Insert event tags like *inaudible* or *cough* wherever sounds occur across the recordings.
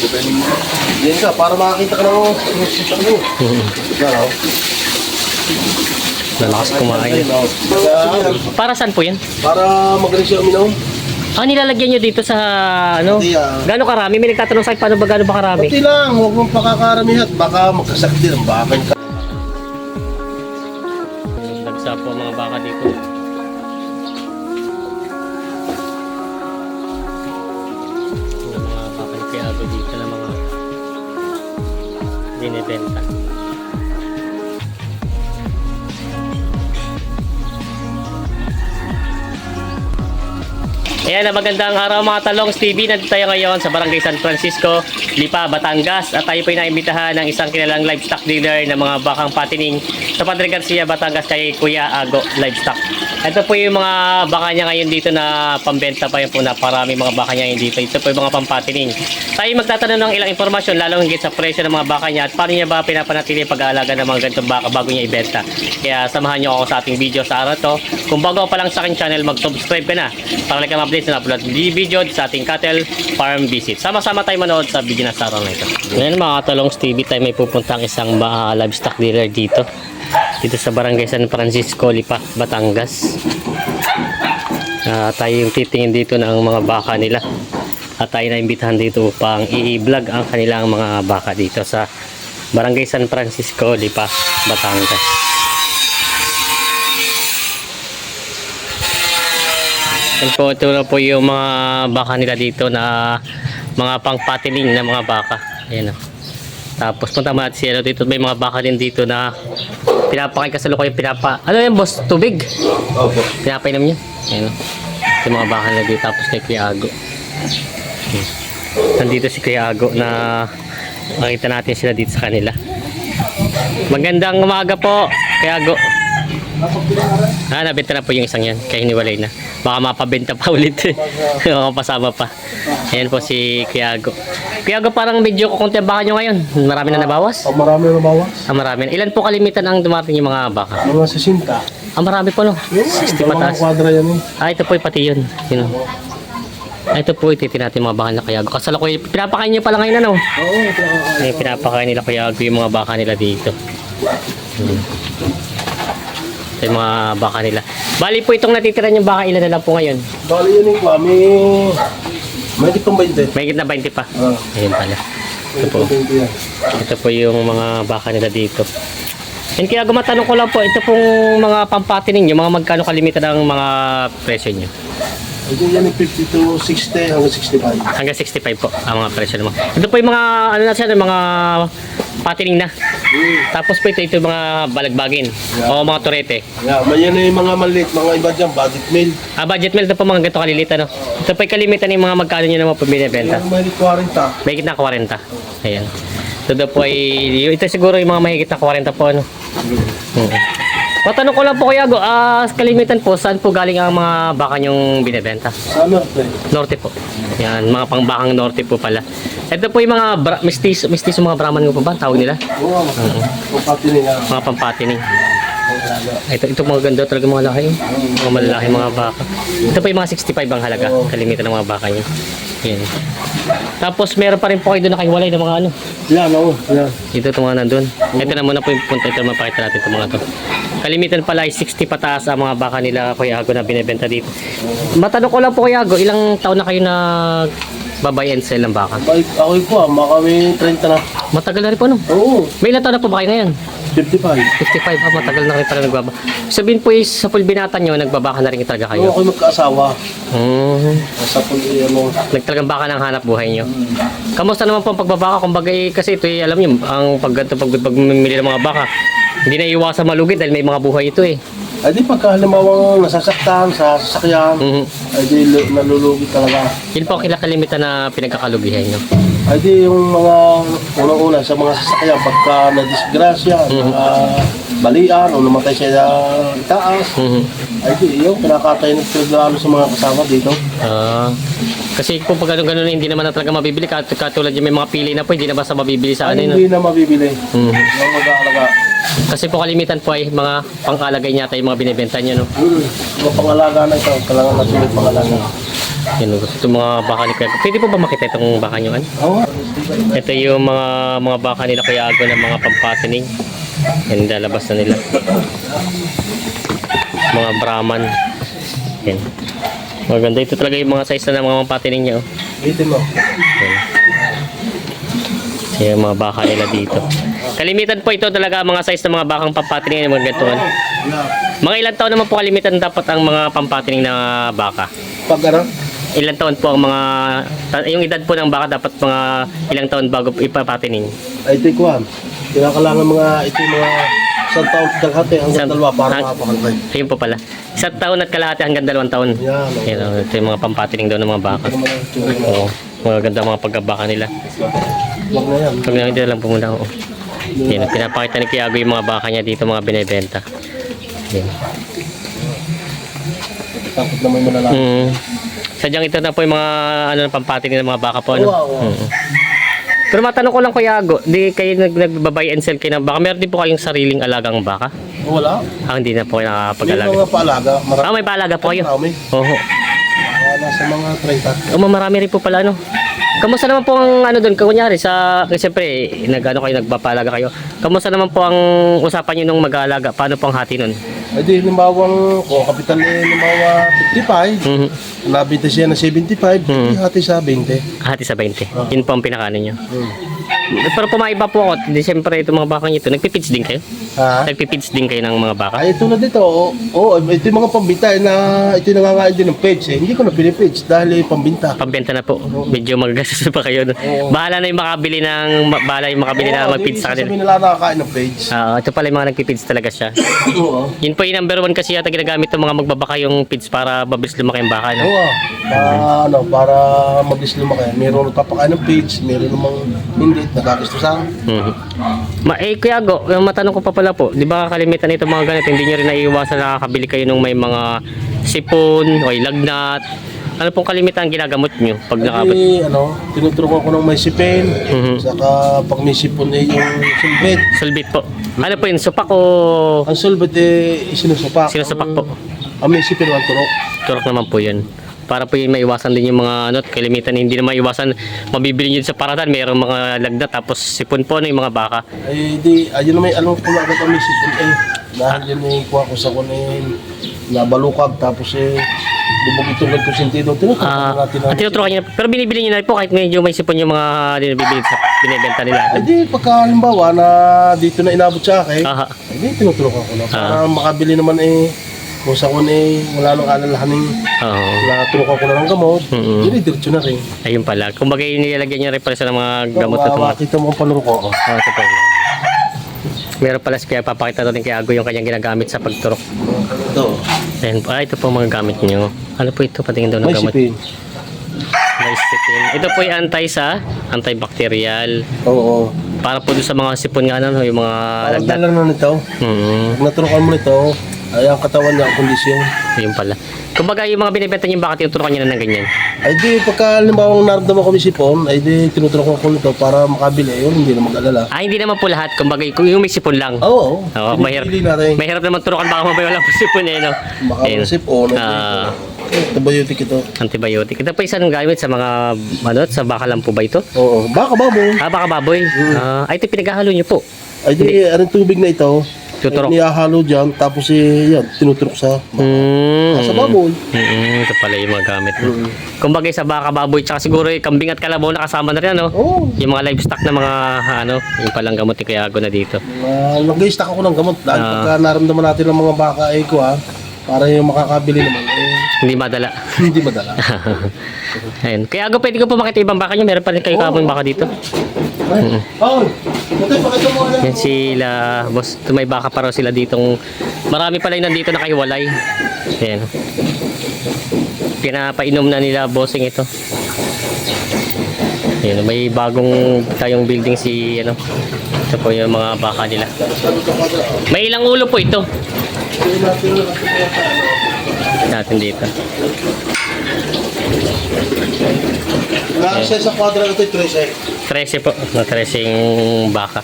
Yan ka, para makakita ka ng ano. Yan, oh. Lalakas kumain. Oh. Para saan po yan? Para magaling siya uminom. Ah, nilalagyan nyo dito sa ano? Hindi, ah. Gano'ng karami? May nagtatanong sa akin, paano ba gano'n ba karami? Kunti lang, huwag mong pakakaramihan. Baka magkasakit din ang bakal ka. Binibenta. Ayan, magandang araw mga talong TV. Nandito tayo ngayon sa Barangay San Francisco, Lipa, Batangas. At tayo po naimbitahan ng isang kilalang livestock dealer ng mga bakang patining sa Padre Garcia, Batangas kay Kuya Ago Livestock. Ito po yung mga baka niya ngayon dito na pambenta pa yun po na parami mga baka niya ngayon dito. Ito po yung mga pampatining. Tayo magtatanong ng ilang impormasyon lalong higit sa presyo ng mga baka niya at paano niya ba pinapanatili pag-aalaga ng mga ganitong baka bago niya ibenta. Kaya samahan niyo ako sa ating video sa araw to. Kung bago ka pa lang sa aking channel, mag-subscribe ka na para like ang updates na upload ng video sa ating cattle farm visit. Sama-sama tayo manood sa video na sa araw na ito. Ngayon mga katalong TV tayo may pupuntang isang uh, livestock dealer dito. Dito sa Barangay San Francisco, Lipa, Batangas. Ah, tayo yung titingin dito ng mga baka nila. At tayo na imbitahan dito upang i-vlog ang kanilang mga baka dito sa Barangay San Francisco, Lipa, Batangas. Yan po, ito na po yung mga baka nila dito na mga pangpatiling na mga baka. Ayan o. Tapos punta natin siya dito. May mga baka din dito na pinapakain kasalukuyan pinapa... Ano yan boss? Tubig? Opo. Pinapainom niya. Ayan o. Yung mga baka nila dito. Tapos kay Kuya Ago. Hmm. Nandito si Kuya Ago na makita natin sila dito sa kanila. Magandang umaga po, Kuya Ago. Ah, nabenta na po yung isang yan. Kaya hiniwalay na. Baka mapabenta pa *laughs* ulit. Baka pasama pa. Ayan po si Kiago. Kiago, parang medyo kukunti ang baka nyo ngayon. Marami na nabawas? Oh, marami na bawas. Ah, marami na. Ilan po kalimitan ang dumating yung mga baka? Mga sasinta. Ah, marami po no. 60 Dalawang pataas. kwadra yan eh. Ah, ito po yung pati yun. Yun. Ah, ito po ititin natin mga baka na Kiago. Kasala ko pinapakain nyo pala ngayon ano? Oo. Ay, pinapakain nila Kiago yung mga baka nila dito. Hmm. Ito yung mga baka nila. Bali po itong natitira yung baka ilan na lang po ngayon. Bali yan eh, kami. May di pang 20. May na 20 pa. Ah, Ayun pala. may po. 20 yan. Ito po yung mga baka nila dito. And kaya gumatanong ko lang po, ito pong mga pampati ninyo, mga magkano kalimitan ang mga presyo nyo? Ito yan eh, 50 to 60 hanggang 65. Hanggang 65 po ang mga presyo naman. Ito po yung mga, ano na siya, mga patining na. Hmm. Tapos po ito, ito yung mga balagbagin o mga turete. Yeah, may yan eh, mga maliit, mga iba dyan, budget meal. Ah, budget meal, ito po mga ganito kaliliit, ano? Ito po yung kalimitan ng mga magkano nyo naman po binibenta. Yan, may 40. Mahigit na 40. Ayan. Ito daw po ay, ito siguro yung mga mahigit na 40 po, ano? Hmm. Matanong ko lang po kuya ah, kalimitan po, saan po galing ang mga baka nyong binibenta? Sana, pre. Norte po. Yan, mga pangbakang norte po pala. Ito po yung mga bra- mistis, mistis yung mga brahman ko po ba? Tawag nila? Oo, kung pati nila. Mga pampatining. Ito, ito mga ganda talaga mga laki. Mga malalaki mga baka. Ito po yung mga 65 ang halaga. Kalimitan ng mga baka nyo. Yan. Tapos meron pa rin po kayo doon nakahiwalay ng mga ano. Yan, oo, yan. Ito itong mga nandun. Ito na muna po yung punta. Ito mapakita natin itong mga to. Kalimitan pala ay 60 pataas ang mga baka nila Kuya Ago na binibenta dito. Matanong ko lang po Kuya Ago, ilang taon na kayo na babay and sell ng baka? Ay, ako po, ah, mga kami 30 na. Matagal na rin po no? Oo, May ilang taon na po ba kayo ngayon? 55. 55 ah, matagal na rin pala nagbaba. Sabihin po is sa pulbinata nyo, nagbabaka na rin talaga Oo, kayo. ako magkaasawa. Hmm. Sa puli, ano. Nagtalagang baka ng hanap buhay nyo. Kamusta naman po ang pagbabaka? Kung bagay kasi ito eh, alam nyo, ang pag, pag, pag, pagmimili ng mga baka, hindi na iwasan malugit dahil may mga buhay ito eh. Ay di pagka halimbawa nasasaktan sa sasakyan, Mhm. ay di lu- nalulugi talaga. Yun po ang kinakalimitan na pinagkakalugihan nyo. Ay di yung mga unang-una sa mga sasakyan pagka na-disgrasya, mga balian o namatay siya sa itaas, Mhm. ay di yung pinakatay ng pinagdalo sa mga kasama dito. Ah. kasi kung pag ganun ganun hindi naman na talaga mabibili kat katulad yung may mga pili na po hindi na basta mabibili sa ano Ay yun. hindi na mabibili. Mhm. Yung mag-aalaga. Kasi po kalimitan po ay mga pangkalagay niya tayo mga binibenta niyo, no? Hmm. Mga pangalaga na ito. Kailangan natin may pangalaga. Yan, ito mga baka ni Kuya. Pwede po ba makita itong baka niyo? Ano? Oo. Ito yung mga mga baka nila Kuya Ago ng mga pampatining. Yan, lalabas na nila. Mga Brahman. Yan. Maganda. Ito talaga yung mga size na ng mga pampatining niya. Oh. Dito mo. Yan. Yung mga baka nila dito. Kalimitan po ito talaga mga size ng mga bakang pampatining ng mga gantuan. Yeah. Mga ilang taon naman po kalimitan dapat ang mga pampatining na baka? Pag ano? Ilang taon po ang mga yung edad po ng baka dapat mga ilang taon bago ipapatining? Ay, ito yung kuhan. Kailangan mga, ito mga isang taon kalahati hanggang Isang- dalawa para Ah. makapakalbay. Ayun po pala. Isang taon at kalahati hanggang dalawang taon. Yan. Yan, oh, ito yung mga pampatining daw ng mga baka. Oo. Mga ganda mga pagkabaka nila. Huwag na yan. Pag nakita lang po muna ako. Yan, pinapakita ni Kiago yung mga baka niya dito, mga binibenta. Yan. Takot naman mo na lang. Mm. Sadyang ito na po yung mga ano pampatining ng mga baka po. Ano? Oo, oo. Mm. Pero matanong ko lang Kuya Ago, di kayo nag nagbabay and sell kayo ng baka? Meron din po kayong sariling alagang baka? Wala. Ah, hindi na po kayo nakakapag-alaga. mga paalaga. Marami. Ah, may paalaga po kayo? Marami. Oo. Ah, nasa mga 30. Oh, marami rin po pala ano. Kamusta naman po ang ano doon? Kunyari sa kasi siyempre nagano kayo nagpapalaga kayo. Kamusta naman po ang usapan niyo nung mag-aalaga? Paano po ang hati nun? Ay di, limbawang, kung kapital eh, limbawa 55. Mhm. Nabita siya na 75, Hmm. hati sa 20. Hati sa 20. Ah. Yun po ang pinakaano niyo. Hmm. Pero pumaiba po ako. Di siyempre itong mga baka niyo ito. Nagpipids din kayo? Ha? Nagpipids din kayo ng mga baka? Ay, ito na dito. Oo, oh, ito yung mga pambinta eh, na ito yung nangangain din ng page. Eh. Hindi ko na pinipage dahil eh, pambinta. Pambenta na po. Medyo magagastos *laughs* pa kayo. no? Bahala na yung makabili ng ma- bahala yung makabili na mag-pids sa hindi kanila. sabihin nila nakakain ng page. Ah, ito pala yung mga nagpipids talaga siya. *coughs* Oo. Yun po yung number one kasi yata ginagamit ng mga magbabaka yung pids para mabilis lumaki yung baka. No? Oo. Para, ano, para mabilis lumaki. Meron nagpapakain ng page, meron namang hindi, nagkakistusan. Mhm. Ma eh Kuya Go, yung matanong ko pa pala po, 'di ba kalimitan nito mga ganito, hindi niyo rin naiiwasan na nakakabili kayo ng may mga sipon o lagnat. Ano pong kalimitan ang ginagamot niyo pag nakabot? Kasi, ano, tinuturukan ko ng may sipin, Mhm. saka pag may sipon eh, yung sulbit. Sulbit po. Ano po yun? Supak o Ang sulbit eh, sinusupak. sinusupak po? Ang may sipin, ang turok. Turok naman po yun. Para po yun maiwasan din yung mga ano, kalimitan hindi na maiwasan mabibili nyo sa paratan, mayroong mga lagnat tapos sipon po na yung mga baka. Ay, di, ayun na may alam ko na agad ang may sipon eh. Dahil yun eh, kuha ko sa kunin, nabalukag, tapos eh, lubog itong ganito sentido. Tinuturukan Ah, natin uh, tinuturukan nyo na, pero binibili nyo na rin po kahit medyo may sipon yung mga binibili sa binibenta nila. Ay di, pagka halimbawa na dito na inabot sa akin, Aha. ay di, tinuturukan ko na. Para Ah. makabili naman eh, kung sa kun eh, wala nang alalahaning, Oo. naturukan ko na ng gamot, Mm-mm. mm diretso na rin. Ayun pala. Kumbaga nilalagyan niya rin pala sa mga gamot at mga... makita mo ang panuro ko, oh. Ito po. Meron pala si Kuya, papakita natin kay Ago yung kanyang ginagamit sa pagturok. ito, Ayan po, ah, ito po ang mga gamit niyo. Ano po ito? Patingin daw ng may gamot. sipin. May sipin. Ito po yung anti sa antibacterial. Oo. Para po doon sa mga sipon nga ano, yung mga Parang lagnat. dala na nito. Hmm, Pag naturukan mo nito, ay ang katawan niya, ang kondisyon. ayun pala. Kumbaga yung mga binibenta niyo baka tinuturukan niyo na ng ganyan. Ay di, pagka halimbawa naramdaman ko may sipon, ay di, tinuturukan ko nito para makabili. Yun, hindi na mag-alala. Ah, hindi naman po lahat. Kumbaga yung yung may sipon lang. Oo. Oo, mahirap. Pinipili natin. Mahirap naman turukan baka mamaya wala po sipon eh, no? Baka Ayun. sipon. Ah. Antibiotic ito. antibiotic. Ito po isang gamit sa mga ano, sa baka lang po ba ito? Oo. Baka baboy. Ah, baka baboy. Ah, ay, ito pinaghahalo niyo po. Ay di, anong tubig na ito? Tuturok. Ay, niyahalo dyan, tapos eh, yan, tinuturok sa, Mm. sa baboy. Mm, ito pala yung mga gamit mo. Mm. Kumbaga sa baka baboy, tsaka siguro yung kambing at kalabaw na kasama na rin, ano? Oo. Yung mga livestock na mga, ano, yung palang gamot ni Kuya Ago na dito. Uh, Nag-stock ako ng gamot. Dahil Ah. pagka naramdaman natin ng mga baka, eh, ko ha, para yung makakabili naman, eh, Hindi madala. *laughs* hindi madala. *laughs* Ayun. Kaya Ago, pwede ko po makita ibang baka niyo. Meron pa rin kayo kapong baka dito. Paul, ito, pakita mo ano. Yan sila, boss. May baka pa raw sila ditong, marami pala yung nandito nakahiwalay. Ayan. Pinapainom na nila bossing ito. Ayan, may bagong tayong building si, ano, ito po yung mga baka nila. May ilang ulo po ito natin dito. Nasa sa kwadra ito, 13. 13 po, na 13 baka.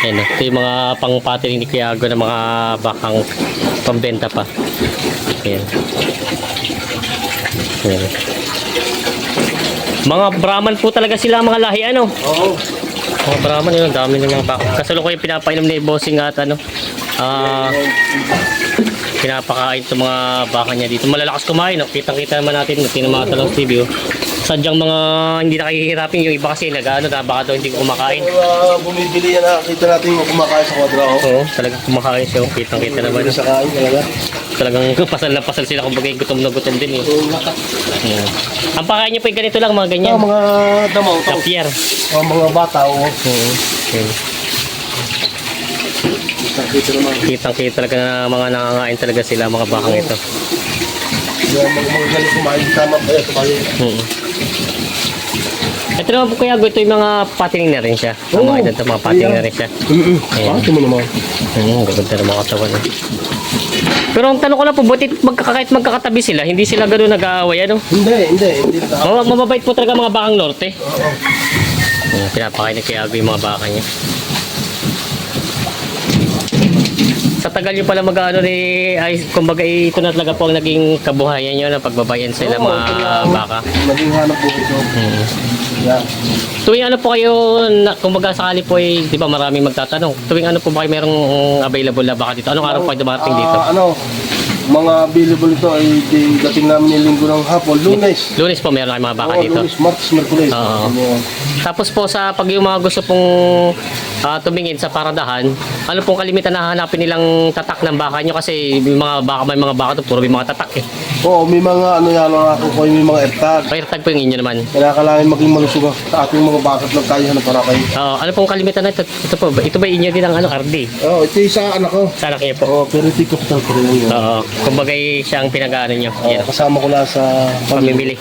Ayan, ito yung mga pangpatiling ni Kuya Ago ng mga bakang pambenta pa. Ayan. Ayan. Mga Brahman po talaga sila mga lahi ano. Oo. Mga Brahman yun, dami ng mga baka. Kasalukuyan pinapainom ni Bossing at ano. Ah, pinapakain itong mga baka niya dito. Malalakas kumain, no? kitang-kita naman natin, mga talong TV, oh. Sadyang mga hindi nakahihirapin yung iba kasi nag-ano, na baka daw hindi kumakain. Mga bumibili yan, nakakita natin yung kumakain sa kwadra. Oh. Oo, talagang kumakain siya, oh. kitang-kita naman. Bumibili sa kain talaga. Talagang *laughs* pasal na pasal sila, kumbaga gutom na gutom din eh. Hmm. Ang pakain niyo po yung ganito lang, mga ganyan. mga damaw to. Kapier. Mga mga bata, oh. Oo. Yun. Nakita naman. Kitang-kita talaga na mga nangangain talaga sila, mga bakang ito. Yung mga mga galing kumain, tama pa yan, kumain. Mm. Ito naman po kaya ito yung mga patining na rin siya. Ang Oo. mga ito, mga patining na rin siya. Mm-mm. Ayan. Bakit mo naman? Hmm, gaganda ng mga katawan. eh. Pero ang tanong ko lang po, buti magkakait magkakatabi sila, hindi sila gano'n nag-aaway, ano? Hindi, hindi, hindi. na- Mama, mababait po talaga mga bakang norte. Oo. Ayan, pinapakain ni Kuya Agoy yung mga baka niya. Sa tagal nyo pala mag-ano ni, ay, kumbaga ito na talaga po ang naging kabuhayan nyo ng pagbabayan sa ilang mga baka. Naging hanap po ito. Hmm. Yeah. Tuwing ano po kayo, na, kumbaga sakali po ay, di ba maraming magtatanong, tuwing ano po ba kayo merong available na baka dito? Anong araw po kayo dumarating dito? Ah, ano, mga available ito ay di- dating namin yung linggo ng hapon, lunes. Lunes po meron kayo mga baka Oo, dito. lunes, martes, merkulis. Oo. Ano yan. Tapos po sa pag yung mga gusto pong ah, tumingin sa paradahan, ano pong kalimitan na hanapin nilang tatak ng baka nyo kasi may mga baka may mga baka to puro may mga tatak eh. Oo, may mga ano yan, ano ako ko, may mga ertag. Pairtag po yung inyo naman. Kailangan maging malusog sa ating mga bakat lang tayo hanap para kayo. Oo, ano pong kalimitan na ito? Ito po, ito ba inyo din ang ano, Cardi? Oo, ito yung sa anak ko. Sa anak niyo po. Oo, pero ito yung ko rin yun. Oo, kumbaga eh, siya ang pinag-ano nyo. Oo, kasama ko lang sa pamimili.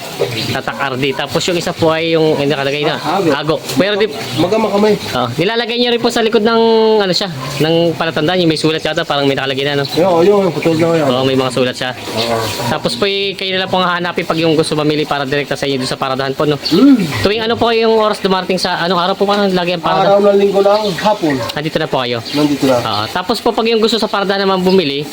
Tatak RD. Tapos yung isa po ay yung hindi nakalagay na. Ago. Ago. Pero di, Magama kami. oh, nilalagay niyo rin po sa likod ng ano siya, ng palatandaan yung may sulat yata parang may nakalagay na no. Oo, yun, putol na yan. Oo, may mga sulat siya. Oo. Tapos po eh, kayo na lang po ang hahanapin pag yung gusto mamili para direkta sa inyo doon sa paradahan po no. Mm. Tuwing ano po yung oras dumarating sa anong araw po pa lagi ang Araw paradahan? ng linggo lang, hapon. Nandito na po kayo. Nandito na. Ah, tapos po pag yung gusto sa paradahan naman bumili,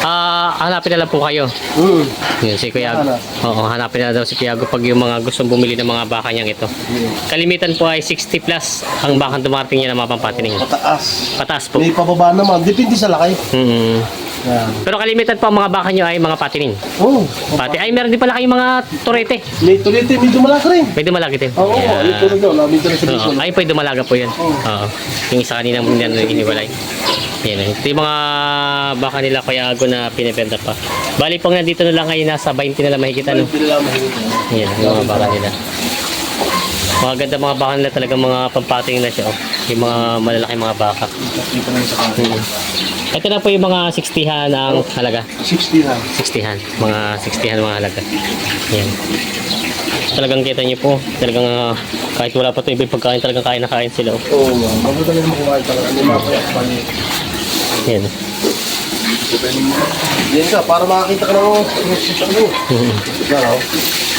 ah hanapin na lang po kayo. Mm. Yun, si Kuya Hanap. Oo, hanapin na daw si Kuya pag yung mga gustong bumili ng mga baka niyang ito. Kalimitan po ay 60 plus ang bakang dumarating niya mga pampatining. Mataas. Pataas po. May pababa naman. Depende sa laki. Mm. Yan. Pero kalimitan po ang mga baka niyo ay mga patining. Oo. Pati ay meron din pala kayong mga turete. May tulite, medyo malaki rin. May dumalaga din. Oo, Yan. yung tulad daw. Namin ito na sa Oo, ay pwede dumalaga po yan. Oo. Oo. Yung isa kanina mo nila iniwalay. Yan. Ito yung mga baka nila Kuya Ago na pinibenta pa. Bali pang nandito na lang kayo nasa 20 na lang mahigit ano. Hindi nila mahigit. Yan, yung mga baka nila. Mga ganda mga baka nila talaga mga pampating na siya. Oh. Yung mga malalaki mga baka. Dito na sa. Ito na po yung mga 60han ang halaga. 60 na. 60han. Mga 60han mga halaga. Yan. Talagang kita niyo po. Talagang ah, kahit wala pa ito ibig pagkain talagang kain na kain sila. Oh. Oo, oh, magandang naman kumain talaga. Hindi mga kaya Yan. Yan ka, para makakita ka ng *laughs* sisang mo. Hmm. Yan o.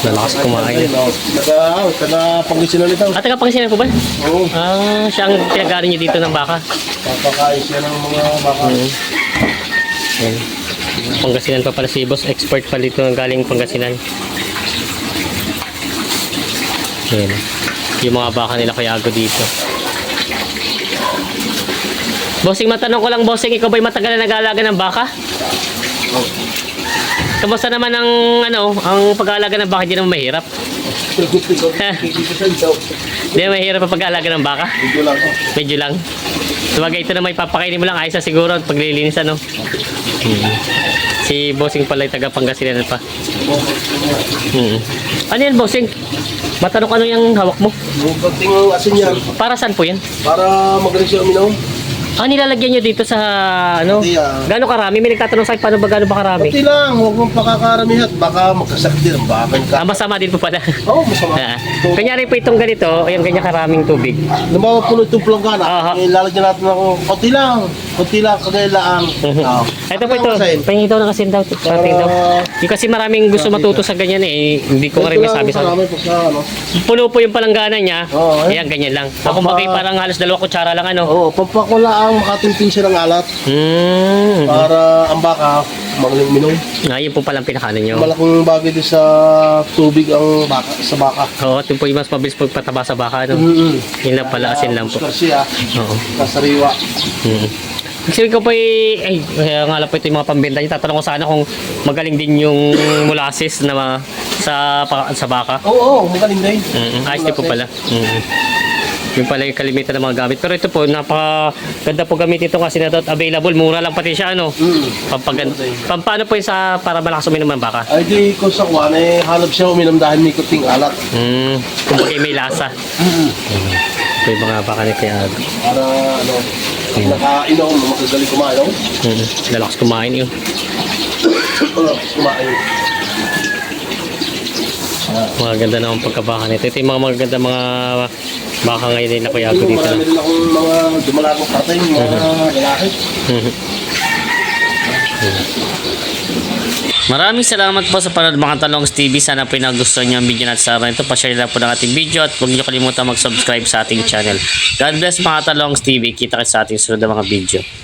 Lalakas kumain. Naka, taga pangisinan nito. At taga Pangasinan po ba? Oo, Ah, siya ang pinag niyo dito ng baka. papakain siya ng mga baka. Hmm. Yan. Pangasinan pa pala si boss. Expert pa dito ng galing Pangasinan. Yan. Yung mga baka nila kaya ago dito. Bossing, matanong ko lang, bossing, ikaw ba'y matagal na nag-aalaga ng baka? Kamusta naman ang, ano, ang pag-aalaga ng baka? Hindi naman mahirap. *laughs* Hindi mahirap ang pag-aalaga ng baka? Medyo lang. Medyo lang. Sabagay ito na may papakainin mo lang ayos na siguro at paglilinis ano. Hmm. Si Bossing pala yung taga Pangasinan pa. Hmm. Ano yan Bossing? Matanong ano yung hawak mo? Yung konting asin yan, Para saan po yan? para magaling siya uminom. Ah, nilalagyan nyo dito sa ano? Hindi, ah. Gano'ng karami? May nagtatanong sa akin, paano ba gano'n ba karami? Kunti lang, huwag mong pakakaramihan. Baka magkasakit din ang bakal ka. Ah, masama din po pala. Oo, masama. *laughs* Ah. Kunyari po itong ganito, ayun, ganyan karaming tubig. Mga puno itong planggana, Aha. eh, lalagyan natin ng konti lang. Konti lang, kagailaan. Oo. Ito po ito, Ano kasain? pahingin daw ng asin daw. Pating daw. Yung kasi maraming gusto matuto sa ganyan eh. Hindi ko rin Ito masabi sa ano. Puno po yung palanggana niya. Oo, eh. Ayan, ganyan lang. Ako bagay parang halos dalawa kutsara lang ano. Oo, pampakula ang makatimpin siya ng alat Hmm. para ang baka magaling minom. Ah, yun po palang pinakaano nyo. Malaking bagay din sa tubig ang baka, sa baka. Oo, ito po yung mas mabilis pagpataba sa baka. No? Mm-hmm. Yun lang pala, asin lang po. siya, Oo. kasariwa. Hmm. Kasi ko po eh, ay, kaya nga lang po ito yung mga pambenta niya. Tatanong ko sana kung magaling din yung molasses na ma- sa, pa- sa baka. Oo, oo, magaling din. Mm, ayos din po pala. Mm. Yung pala yung kalimitan ng mga gamit. Pero ito po, napakaganda po gamit ito kasi na available. Mura lang pati siya, ano? Mm. Pampagan pampano po yung sa para malakas uminom ng baka? Ay di ko sa kuwan eh, halap siya uminom dahil may kuting alat. Hmm, kumbaga may lasa. Mm. Ito yung mga baka ni Kaya. Para ano, pag nakainom, makagaling kumain. Hmm, lalakas kumain yun. Wala, kumain. Mga ganda naman pagkabaka nito. Ito yung mga magaganda mga baka ngayon din na Kuya Ago Yung dito. marami rin akong mga dumalagong karating, mga lalaki. Maraming salamat po sa panood mga Talongs TV. Sana po nagustuhan niyo ang video natin sa araw ito. Pa-share lang po ng ating video at huwag niyo kalimutan mag-subscribe sa ating channel. God bless mga Talongs TV. Kita kita sa ating sunod na mga video.